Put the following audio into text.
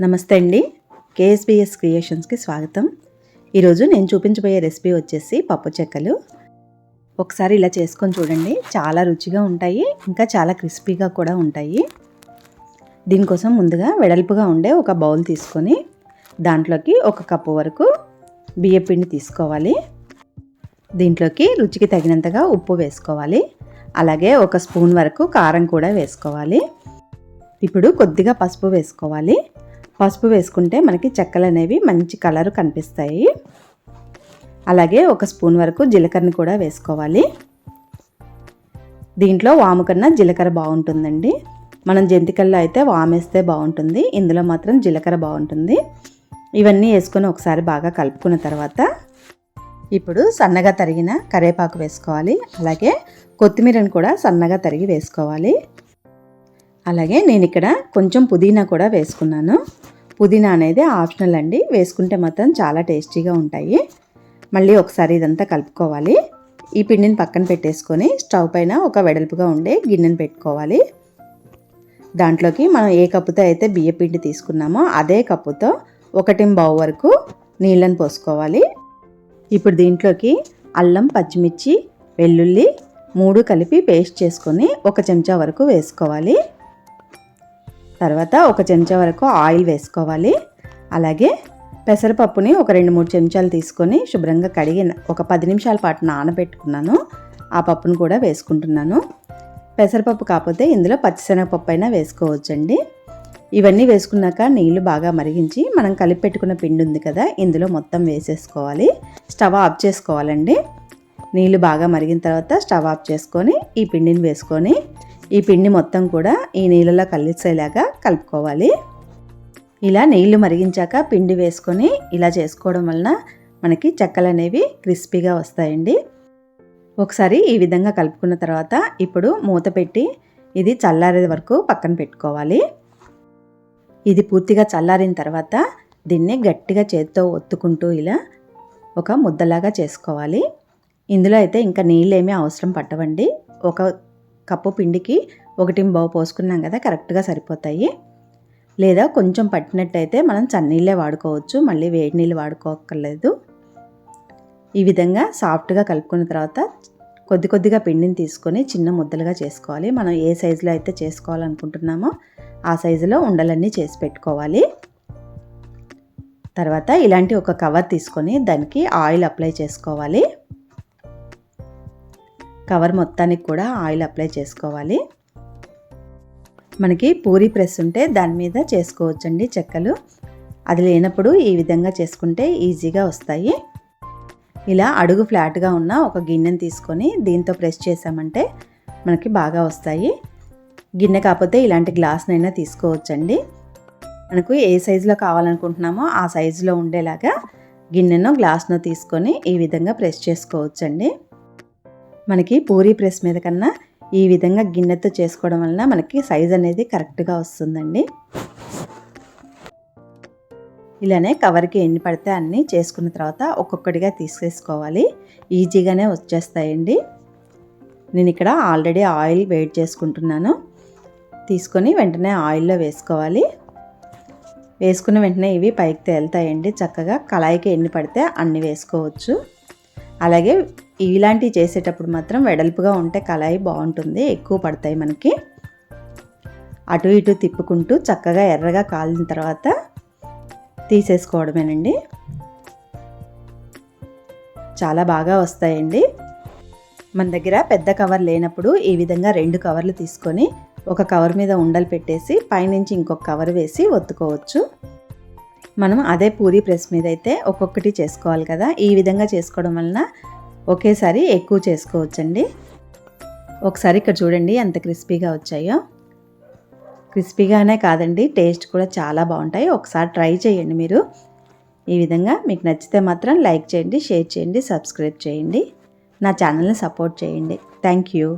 నమస్తే అండి. కేఎస్బిఎస్ క్రియేషన్స్కి స్వాగతం. ఈరోజు నేను చూపించబోయే రెసిపీ వచ్చేసి పప్పు చెక్కలు. ఒకసారి ఇలా చేసుకొని చూడండి. చాలా రుచిగా ఉంటాయి ఇంకా చాలా క్రిస్పీగా కూడా ఉంటాయి. దీనికోసం ముందుగా వెడల్పుగా ఉండే ఒక బౌల్ తీసుకొని దాంట్లోకి ఒక కప్పు వరకు బియ్య పిండి తీసుకోవాలి. దీంట్లోకి రుచికి తగినంతగా ఉప్పు వేసుకోవాలి. అలాగే ఒక స్పూన్ వరకు కారం కూడా వేసుకోవాలి. ఇప్పుడు కొద్దిగా పసుపు వేసుకోవాలి. పసుపు వేసుకుంటే మనకి చెక్కలు అనేవి మంచి కలర్ కనిపిస్తాయి. అలాగే ఒక స్పూన్ వరకు జీలకర్రని కూడా వేసుకోవాలి. దీంట్లో వాము కన్నా జీలకర్ర బాగుంటుందండి. మనం జంతికల్లో అయితే వామేస్తే బాగుంటుంది. ఇందులో మాత్రం జీలకర్ర బాగుంటుంది. ఇవన్నీ వేసుకొని ఒకసారి బాగా కలుపుకున్న తర్వాత ఇప్పుడు సన్నగా తరిగిన కరివేపాకు వేసుకోవాలి. అలాగే కొత్తిమీరని కూడా సన్నగా తరిగి వేసుకోవాలి. అలాగే నేను ఇక్కడ కొంచెం పుదీనా కూడా వేసుకున్నాను. పుదీనా అనేది ఆప్షనల్ అండి. వేసుకుంటే మాత్రం చాలా టేస్టీగా ఉంటాయి. మళ్ళీ ఒకసారి ఇదంతా కలుపుకోవాలి. ఈ పిండిని పక్కన పెట్టేసుకొని స్టవ్ పైన ఒక వెడల్పుగా ఉండే గిన్నెను పెట్టుకోవాలి. దాంట్లోకి మనం ఏ కప్పుతో అయితే బియ్య పిండి తీసుకున్నామో అదే కప్పుతో ఒకటి బావు వరకు నీళ్ళని పోసుకోవాలి. ఇప్పుడు దీంట్లోకి అల్లం పచ్చిమిర్చి వెల్లుల్లి మూడు కలిపి పేస్ట్ చేసుకొని ఒక చెంచా వరకు వేసుకోవాలి. తర్వాత ఒక చెంచా వరకు ఆయిల్ వేసుకోవాలి. అలాగే పెసరపప్పుని ఒక రెండు మూడు చెంచాలు తీసుకొని శుభ్రంగా కడిగి ఒక పది నిమిషాల పాటు నానబెట్టుకున్నాను. ఆ పప్పును కూడా వేసుకుంటున్నాను. పెసరపప్పు కాకపోతే ఇందులో పచ్చిశనగపప్పు అయినా వేసుకోవచ్చండి. ఇవన్నీ వేసుకున్నాక నీళ్ళు బాగా మరిగించి మనం కలిపి పెట్టుకున్న పిండి ఉంది కదా ఇందులో మొత్తం వేసేసుకోవాలి. స్టవ్ ఆఫ్ చేసుకోవాలండి. నీళ్ళు బాగా మరిగిన తర్వాత స్టవ్ ఆఫ్ చేసుకొని ఈ పిండిని వేసుకొని ఈ పిండి మొత్తం కూడా ఈ నీళ్ళలో కలిసేలాగా కలుపుకోవాలి. ఇలా నీళ్ళు మరిగించాక పిండి వేసుకొని ఇలా చేసుకోవడం వలన మనకి చెక్కలు అనేవి క్రిస్పీగా వస్తాయండి. ఒకసారి ఈ విధంగా కలుపుకున్న తర్వాత ఇప్పుడు మూత పెట్టి ఇది చల్లారే వరకు పక్కన పెట్టుకోవాలి. ఇది పూర్తిగా చల్లారిన తర్వాత దీన్ని గట్టిగా చేత్తో ఒత్తుకుంటూ ఇలా ఒక ముద్దలాగా చేసుకోవాలి. ఇందులో అయితే ఇంకా నీళ్ళు ఏమీ అవసరం పట్టవండి. ఒక కప్పు పిండికి ఒకటి బావు పోసుకున్నాం కదా కరెక్ట్గా సరిపోతాయి. లేదా కొంచెం పట్టినట్టయితే మనం చన్నీళ్ళే వాడుకోవచ్చు మళ్ళీ వేడి నీళ్ళు వాడుకోక్కర్లేదు. ఈ విధంగా సాఫ్ట్గా కలుపుకున్న తర్వాత కొద్ది కొద్దిగా పిండిని తీసుకొని చిన్న ముద్దలుగా చేసుకోవాలి. మనం ఏ సైజులో అయితే చేసుకోవాలనుకుంటున్నామో ఆ సైజులో ఉండలన్నీ చేసి పెట్టుకోవాలి. తర్వాత ఇలాంటి ఒక కవర్ తీసుకొని దానికి ఆయిల్ అప్లై చేసుకోవాలి. కవర్ మొత్తానికి కూడా ఆయిల్ అప్లై చేసుకోవాలి. మనకి పూరి ప్రెస్ ఉంటే దాని మీద చేసుకోవచ్చండి చెక్కలు. అది లేనప్పుడు ఈ విధంగా చేసుకుంటే ఈజీగా వస్తాయి. ఇలా అడుగు ఫ్లాట్గా ఉన్న ఒక గిన్నెను తీసుకొని దీంతో ప్రెస్ చేసామంటే మనకి బాగా వస్తాయి. గిన్నె కాకపోతే ఇలాంటి గ్లాస్నైనా తీసుకోవచ్చండి. మనకు ఏ సైజులో కావాలనుకుంటున్నామో ఆ సైజులో ఉండేలాగా గిన్నెను గ్లాస్ను తీసుకొని ఈ విధంగా ప్రెస్ చేసుకోవచ్చండి. మనకి పూరీ ప్రెస్ మీద కన్నా ఈ విధంగా గిన్నెతో చేసుకోవడం వలన మనకి సైజ్ అనేది కరెక్ట్గా వస్తుందండి. ఇలానే కవర్కి ఎన్ని పడితే అన్నీ చేసుకున్న తర్వాత ఒక్కొక్కటిగా తీసేసుకోవాలి. ఈజీగానే వచ్చేస్తాయండి. నేను ఇక్కడ ఆల్రెడీ ఆయిల్ వేడి చేసుకుంటున్నాను. తీసుకొని వెంటనే ఆయిల్లో వేసుకోవాలి. వేసుకున్న వెంటనే ఇవి పైకి తేలుతాయండి. చక్కగా కళాయికి ఎన్ని పడితే అన్ని వేసుకోవచ్చు. అలాగే ఇలాంటివి చేసేటప్పుడు మాత్రం వెడల్పుగా ఉంటే కళాయి బాగుంటుంది ఎక్కువ పడతాయి మనకి. అటు ఇటు తిప్పుకుంటూ చక్కగా ఎర్రగా కాలిన తర్వాత తీసేసుకోవడమేనండి. చాలా బాగా వస్తాయండి. మన దగ్గర పెద్ద కవర్ లేనప్పుడు ఈ విధంగా రెండు కవర్లు తీసుకొని ఒక కవర్ మీద ఉండలు పెట్టేసి పైనుంచి ఇంకొక కవర్ వేసి ఒత్తుకోవచ్చు. మనం అదే పూరి ప్రెస్ మీద అయితే ఒక్కొక్కటి చేసుకోవాలి కదా. ఈ విధంగా చేసుకోవడం వలన ఒకేసారి ఎక్కువ చేసుకోవచ్చండి. ఒకసారి ఇక్కడ చూడండి ఎంత క్రిస్పీగా వచ్చాయో. క్రిస్పీగానే కాదండి టేస్ట్ కూడా చాలా బాగుంటాయి. ఒకసారి ట్రై చేయండి మీరు. ఈ విధంగా మీకు నచ్చితే మాత్రం లైక్ చేయండి షేర్ చేయండి సబ్స్క్రైబ్ చేయండి. నా ఛానల్ని సపోర్ట్ చేయండి. Thank you.